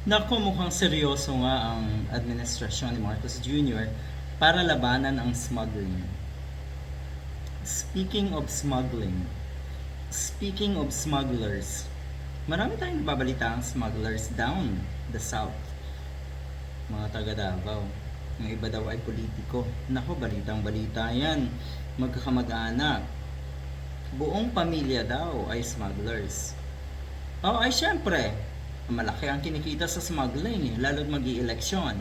Naku, mukhang seryoso nga ang administrasyon ni Marcos Jr. para labanan ang smuggling. Speaking of smuggling, speaking of smugglers, marami tayong nababalita ang smugglers down the south. Mga taga Davao. Ang iba daw ay politiko. Nako, balitang balita yan. Magkakamag-anak. Buong pamilya daw ay smugglers. Oh, ay syempre, malaki ang kinikita sa smuggling, eh, lalo't mag eleksyon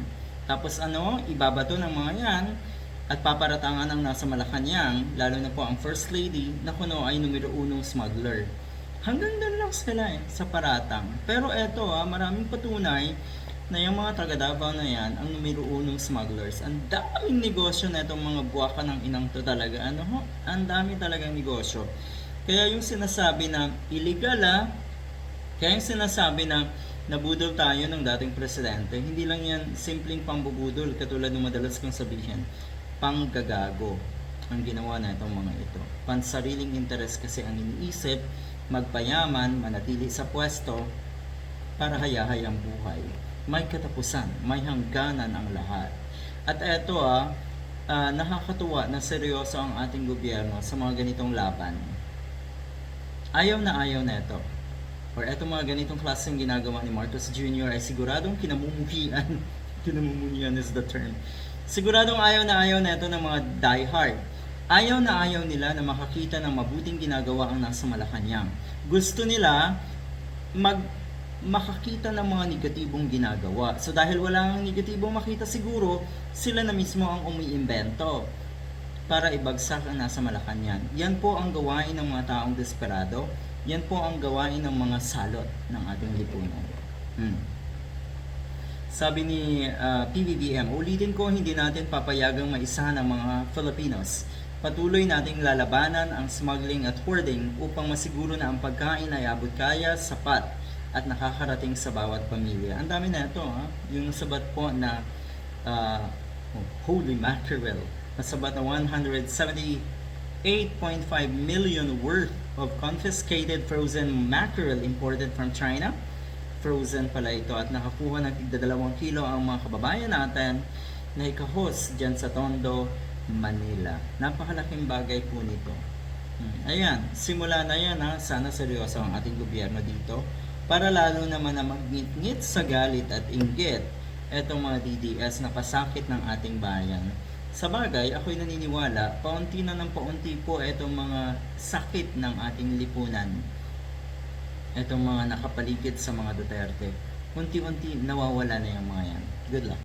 Tapos ano, ibabato ng mga yan at paparatangan ng nasa Malacanang, lalo na po ang First Lady, na kuno ay numero unong smuggler. Hanggang doon lang sila eh, sa paratang. Pero eto ah, maraming patunay na yung mga taga Davao na yan, ang numero unong smugglers. Ang daming negosyo na itong mga buwaka ng inang to talaga. Ano ho? Ang dami talagang negosyo. Kaya yung sinasabi na illegal ah, kaya yung sinasabi na nabudol tayo ng dating presidente, hindi lang yan simpleng pambubudol katulad ng madalas kong sabihin, panggagago ang ginawa na itong mga ito. Pansariling interes kasi ang iniisip, magpayaman, manatili sa pwesto, para hayahay ang buhay. May katapusan, may hangganan ang lahat. At eto ah, ah, nakakatuwa na seryoso ang ating gobyerno sa mga ganitong laban. Ayaw na ayaw na ito or eto mga ganitong klaseng ginagawa ni Marcos Jr. ay siguradong kinamumuhian. kinamumuhian is the term. Siguradong ayaw na ayaw na ito ng mga diehard. Ayaw na ayaw nila na makakita ng mabuting ginagawa ang nasa Malacanang. Gusto nila mag makakita ng mga negatibong ginagawa. So dahil wala ang negatibong makita siguro, sila na mismo ang umiimbento para ibagsak ang nasa Malacanang. Yan po ang gawain ng mga taong desperado. Yan po ang gawain ng mga salot ng ating lipunan. Hmm. Sabi ni ah, PBBM, ulitin ko hindi natin papayagang maisa ng mga Filipinos. Patuloy nating lalabanan ang smuggling at hoarding upang masiguro na ang pagkain ay abot kaya, sapat at nakakarating sa bawat pamilya. Ang dami na ito, ha? yung sabat po na ah, oh, holy mackerel, nasabat na 178.5 million worth of confiscated frozen mackerel imported from China. Frozen pala ito at nakakuha ng tigda dalawang kilo ang mga kababayan natin na ikahos dyan sa Tondo, Manila. Napakalaking bagay po nito. Hmm. Ayan, simula na yan ha. Sana seryoso ang ating gobyerno dito para lalo naman na magngit-ngit sa galit at inggit etong mga DDS na pasakit ng ating bayan. Sa bagay, ako'y naniniwala, paunti na ng paunti po itong mga sakit ng ating lipunan. Itong mga nakapaligid sa mga Duterte. Unti-unti nawawala na yung mga yan. Good luck.